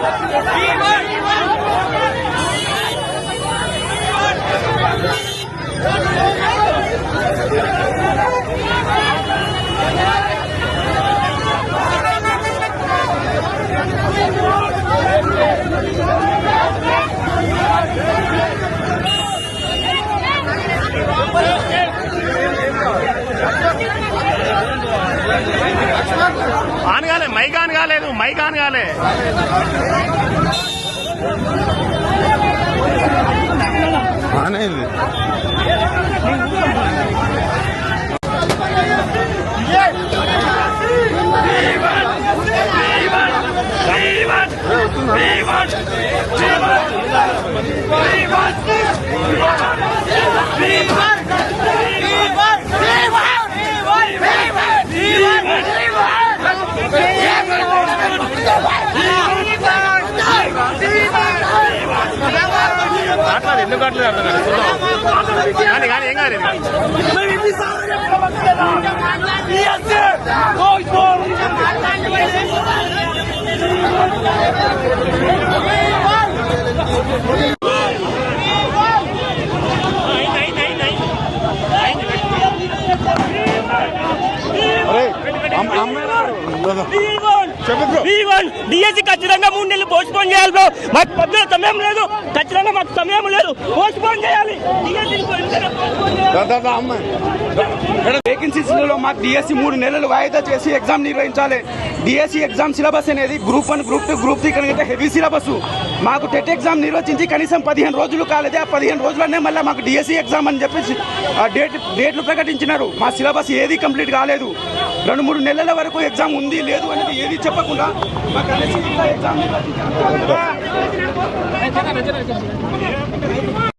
¡Viva! Mic on కాలే అనేది మాట్లాడు ఎందుకు అట్లేదు అర్థం కాదు చూద్దాం కానీ కానీ ఏం కాదు డిఎస్సి ఖచ్చితంగా మూడు నెలలు పోస్ట్ పోన్ చేయాలి బ్రో. మాకు పొద్దున సమయం లేదు. ఖచ్చితంగా మాకు సమయం లేదు. పోస్ట్ పోన్ చేయాలి DSC ని postpone చేయాలి. వేకెన్సీస్లో మాకు డిఎస్సి మూడు నెలలు వాయిదా చేసి ఎగ్జామ్ నిర్వహించాలి. డిఎస్సి ఎగ్జామ్ సిలబస్ అనేది group one group two group three కనుక హెవీ సిలబస్ మాకు టెట్ ఎగ్జామ్ నిర్వచించి కనీసం పదిహేను రోజులు కాలేదు. ఆ పదిహేను రోజులనే మళ్ళీ మాకు డిఎస్సి ఎగ్జామ్ అని చెప్పేసి ఆ డేట్ డేట్లు ప్రకటించినారు. మా సిలబస్ ఏది కంప్లీట్ కాలేదు. రెండు మూడు నెలల వరకు ఎగ్జామ్ ఉంది లేదు అనేది ఏది చెప్పకుండా మాకు ఎగ్జామ్